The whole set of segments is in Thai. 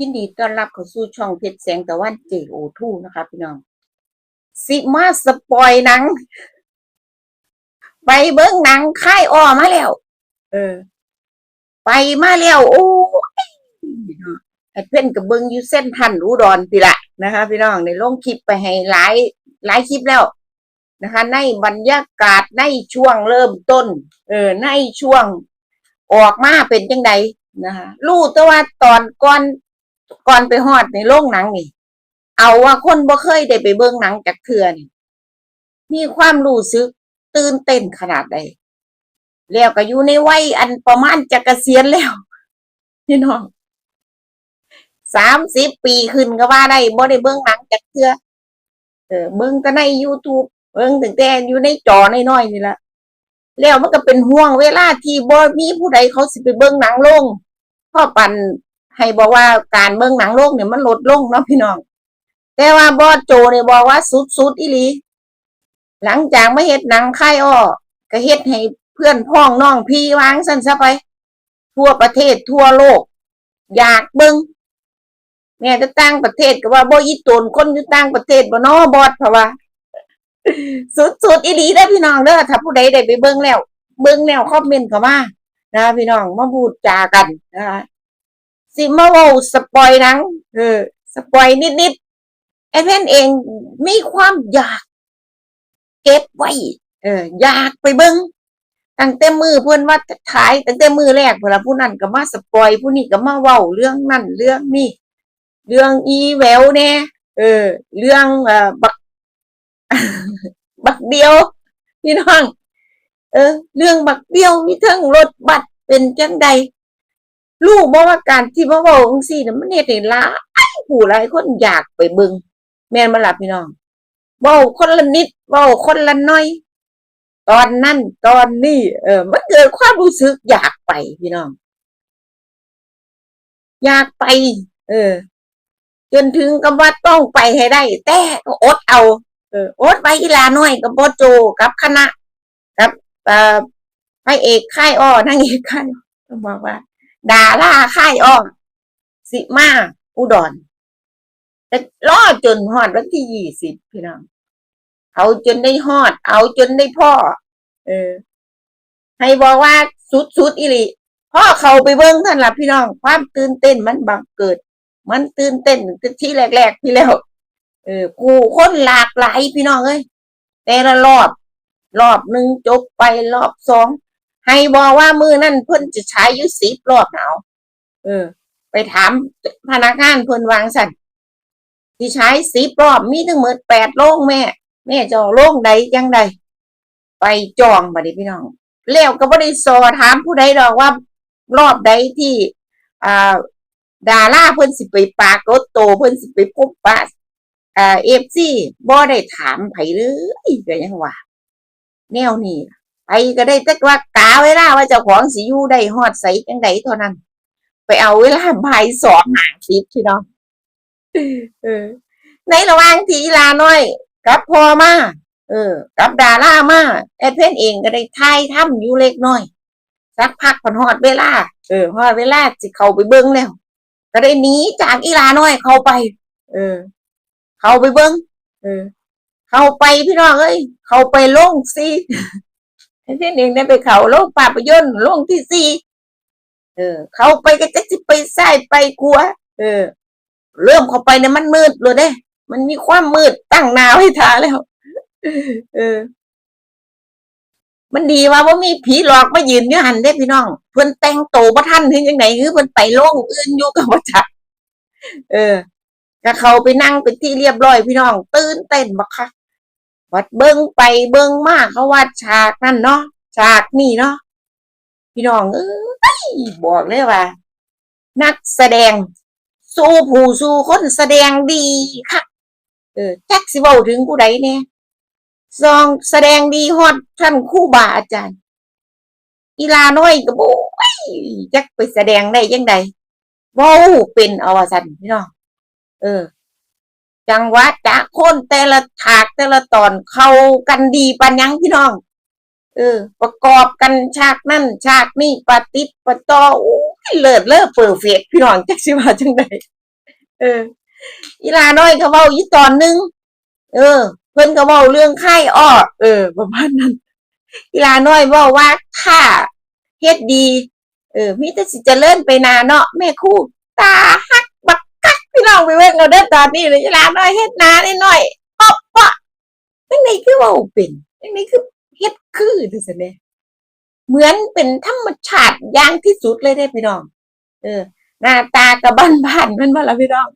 ยินดีต้อนรับเข้าสู่ช่องเพชรแสงตะวันเจโอทูนะคะพี่น้องสิมาสปอยหนัง ไปเบิ้งหนังค่ายอ้อมาแล้ว เออ ไปมาแล้วโอ้ยไอ้เพื่อนกับเบิ้งอยู่เส้นทันอุดรพี่ละนะคะ พี่น้องในลงคลิปไปให้หลายหลายคลิปแล้วนะคะ ในบรรยากาศในช่วงเริ่มต้น เออ ในช่วงออกมาเป็นจังใดนะคะรู้แต่ว่าตอนก่อน ก่อนไปฮอดในโรงหนังนี่ เอาว่าคนบ่เคยได้ไปเบิ่งหนังจากเทื่อนี่มีความรู้สึกตื่นเต้นขนาดใดแล้วก็อยู่ในวัยอันประมาณจะเกษียณแล้วพี่น้องสามสิบปีขึ้นก็ว่าได้บ่ได้เบิ่งหนังจากเทื่อเออเบิ่งแต่ใน YouTube เบิ่งตั้งแต่อยู่ในจอน้อยๆนี่ละแล้วมันก็เป็นห่วงเวลาที่บ่มีผู้ใดเขาสิไปเบิ่งหนังลงพ่อปัน ให้บอกว่าการเบิ่งหนังโลกเนี่ยมันลดลงเนาะพี่น้อง แต่ว่าบอสโจเนี่ยบอกว่าสุดๆอีหลี หลังจากไมาเฮ็ดหนังค่อ้อก็เฮ็ดให้เพื่อนพ้องน้องพี่วางสั่นซะไป ทั่วประเทศทั่วโลก อยากเบิ่งแม่ยจะตั้งประเทศก็ว่าบ่อีตนคนอยู่ต่างประเทศบ่นอบอสเพราะว่า สุดๆอีหลีเด้พี่น้องเด้อถ้าผู้ใดได้ไปเบิ่งแล้ว เบิ่งแล้วคอมเมนต์เข้ามานะพี่น้องมาพูดจากันนะคะ สิมาเว้าสปอยหนังเออสปอยนิดๆไอ้เพ่นเองมีความอยาก เก็บไว้เอออยากไปเบิ่งตั้งแต่มือเพื่อนว่าถ่ายตั้งแต่มือแรกเวลาผู้นั้นก็มาสปอยผู้นี้ก็มาเว้าเรื่องนั่นเรื่องนี้เรื่องอีแววแน่เออ เรื่องเอ่อบัก บักเดียวพี่น้องเออ เรื่องบักเดียวมีทั้งรถบัตรเป็นจังใด รู้บ่ว่าการที่มาเว้าจังซี่น่ะมันเฮ็ดให้หลายผู้หลายคนอยากไปเบิ่งแม่นบ่ล่ะพี่น้องเว้าคนละนิดเว้าคนละหน้อย ตอนนั้นตอนนี้เออ มันเกิดความรู้สึกอยากไปพี่น้อง อยากไป เออ จนถึงกับว่าต้องไปให้ได้ แต่ก็อดเอา เอออดไปอีหลาน้อยกับโบโจกับคณะ กับเอ่อพระเอกค่ายอ้อนางเอกค่ายต้องบอกว่า ดาราค่ายอ้อสิมาอุดรแต่รอจนฮอดวันที่ยี่สิบพี่น้อง เอาจนได้ฮอด เอาจนได้พ่อ เออ ให้บอกว่าสุดๆอีหลีพ่อเขาไปเบิ้งท่านละพี่น้อง ความตื่นเต้นมันบังเกิด มันตื่นเต้นที่แรกๆพี่แล้ว เออกูคนหลากหลายพี่น้องเอ้ยแต่ละรอบ รอบหนึ่งจบไปรอบสอง ให้บอกว่ามือนั่นเพิ่นจะใช้ยุสิบรอบหนาเออ ไปถามพนักงานเพิ่นวางสั่นที่ใช้สิบรอบมีทั้งหมดแปดโรงแม่ แม่จะเอาโรงใดยังใด ไปจองบัดนี้พี่น้องแล้วก็บ่ได้สอถามผู้ใดดอกว่ารอบใดที่อ่าดาราเพิ่นสิไปปากฏโตเพิ่นสิไปพบปะอ่าเอฟซีบ่ได้ถามไผเลยก็ยังว่า แนวนี้ ไปก็ได้แต่ว่ากาเวลาว่าเจ้าของสิอยู่ได้ฮอดใสจังไดเท่านั้น ไปเอาเวลาบ่ายสองหางสิบพี่น้องเออ ในระหว่างที่ลาน้อยกับพอมาเออ กับดารามาแอดเพนเองก็ได้ทายทำอยู่เล็กน้อยสักพักผ่อนฮอดเวลา เออฮอดเวลาสิเข้าไปเบิ่งแล้ว ก็ได้หนีจากอีลาน้อยเข้าไป เออ เข้าไปเบิ่งเออ เข้าไปพี่น้องเอ้ยเข้าไปลงซี ที่หนึ่งได้ไปเขาลงภาพยนตร์ลงที่สี่เออ เขาไปก็จะสิไปซ้ายไปขวเออ เริ่มเข้าไปเนี่ยมันมืดเลยเด้มันมีความมืดตั้งหนาวให้ทาแล้ว เออ มันดีว่าว่ามีผีหลอกมายืนอยู่หันได้พี่น้อง เพิ่นแต่งโตวบ่ทันถึงจังไหนคือเพิ่นไปโลงอื่นอยู่กับบ่จักเออก็เขาไปนั่งเป็นที่เรียบร้อยพี่น้อง ตื่นเต้นบักคัก วัดเบิ้งไปเบิ้งมากเขาวาดฉากนั่นเนาะฉากนี่เนาะพี่น้องเอ้ยบอกเลยว่า นักแสดง สู้ผู้สู้คนแสดงดีค่ะเออแจ็คสิเว้าถึงผู้ใดเนี่ยซองแสดงดีฮอดท่านคู่บาอาจารย์อีลาน้อยก็บอ้จักไปแสดงได้ยังไงว้าเป็นอวสันพี่น้องเออ จังหวะจะคนแต่ละฉากแต่ละตอนเข้ากันดีปันยังพี่น้อง เออ ประกอบกันฉากนั่นฉากนี่ปะติดปะต่อโอ้ยเลิศเลิศเปอร์เฟกพี่น้องจักสิว่าจังไดเอออีลาน้อยก็เว้าอีตอนหนึงเออ เพิ่นก็เว้าเรื่องไข้อ้อเออ ประมาณนั้นอีลาน้อยเว้าว่าถ้าเฮ็ดดี เออมีแต่สิเจริญไปนาเนาะแม่คู่ตา พี่น้องไปเบิ่งเอาเด้อตอนนี้เลยอีลาน้อยเฮ็ดนานิดหน่อยอ๊อบปะจังไดคือว้าเป็นจังไดคือเฮ็ดคือจังซี่เหมือนเป็นธรรมชาติอย่างที่สุดเลยเด้พี่น้อง เออ หน้าตาก็บ้านๆแม่นบ่ล่ะพี่น้อง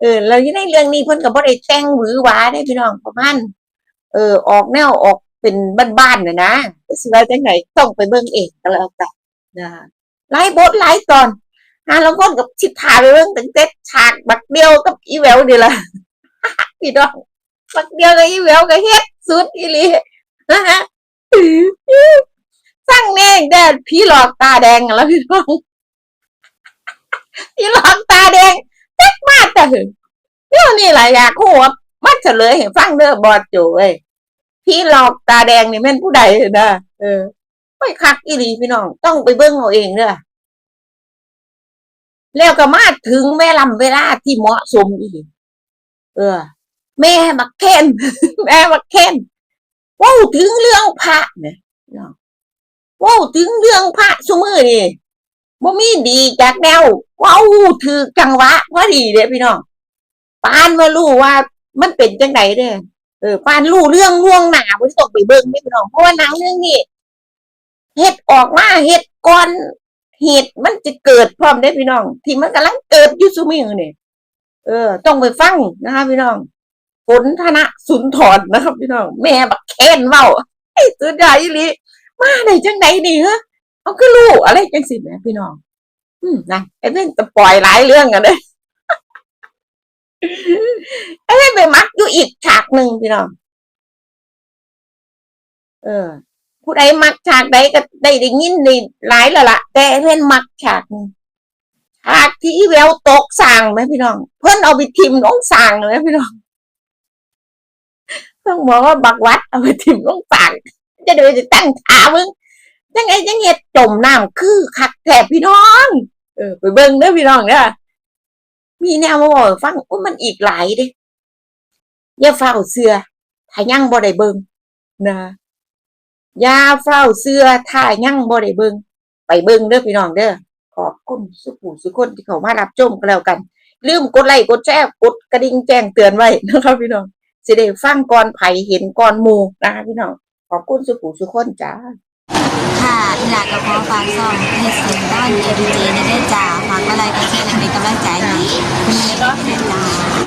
เออแล้วอยู่ในเรื่องนี้เพิ่นก็บ่ได้แต่งหวือหวาได้พี่น้องประมาณเออ ออกแนวออกเป็นบ้านๆน่ะนะสิว่าจังไดต้องไปเบิ่งเองก็แล้วกันนะหลายบทหลายตอน หาลางคนก็สิถ่าไปเบิ่องตั้งแต่ฉากบักเดียวกับอีแววนี่ล่ะพี่น้องบักเดียวกับอีแววก็เฮ็ดสุดอีลีนะฮะสร้างแน่งแดดผีหลอกตาแดงอะแล้วพี่น้องผีหลอกตาแดงเจ๊กมากแต่หึเดี๋ยวนี่แหละอยากรู้ว่ามันเฉลยให้ฟังเด้อบอดโจเว้ยพี่หลอกตาแดงนี่แม่นผู้ใดนะเออไม่คักอีลีพี่น้องต้องไปเบิ่งเอาเองเด้อ แล้วก็มาถึงเวลาเวลาที่เหมาะสมอีกเออ แม่มาเค้นแม่มาเค้นว้าถึงเรื่องพระเนี่ยพี่น้องเว้าถึงเรื่องพระสมือนี่บ่มีดีจากแนวว้าถือจังหวะพอดีเด้พี่น้องปานว่ารู้ว่ามันเป็นจังไดเด้อเออปานรู้เรื่องล่วงหน้าบ่ต้องไปเบิ่งพี่น้องเพราะว่านังเรื่องนี้เฮ็ดออกมาเฮ็ดก่อน เหตุมันจะเกิดพร้อมได้พี่น้อง ที่มันกำลังเกิดอยู่ซุมื้อนี่เออ ต้องไปฟังนะคะพี่น้องฝนธนสุนทรนะครับ พี่น้อง แม่บักเคนเว้าไอ้สุดยอดอีหลีมาได้จังไดนี่ฮะเอาคือรู้อะไรจังซี่แหมพี่น้อง อืมนะไอ้เป็นสปล่อยหลายเรื่องกันเด้อไอ้เล่อนไปมักอยู่อีกฉากหนึ่งพี่น้อง เออ ผู้ใดมักฉากใดก็ได้ได้ยินได้หลายแล้วล่ะ แต่ไอ้เล่นมักฉากหนึ่งฉากที่แววตกสร้างไหมพี่น้อง เพิ่อนเอาไปทิมลงสร้างเลยไหมพี่น้องต้องบอกว่าบักวัดเอาไปทิมลงสร้างจะเดี๋ยวจะตั้งขามึงยังไงยังเฮ็ดจมน้ำคือคักแถบพี่น้อง เออ ไปเบิ่งเด้อพี่น้องเด้อมีแนวมาบอกฟังว่ามันอีกหลายเด้อย่าเฝ้าเสือถ้ายังบ่ได้เบิ่งนะ ยาเฝ้าเสือถ้ายั่งบ่ได้เบิงไปเบิงเด้อพี่น้องเด้อขอบคุณสุขุสุขคนที่เขามารับชมกันแล้วกันลืมกดไลค์กดแชร์กดกระดิ่งแจ้งเตือนไว้นะครับพี่น้องสิได้ฟังก่อนไผเห็นก่อนหมู่นะคะพี่น้องขอบคุณสุขุสุขคนจ้าค่ะอีหลากับพ่อฝากซ่องเฮ็ดเสียงด้านเอดีเจในได้จ้าฝากอะไรก็แค่เป็นกำลังใจให้มีก็เป็นจ้า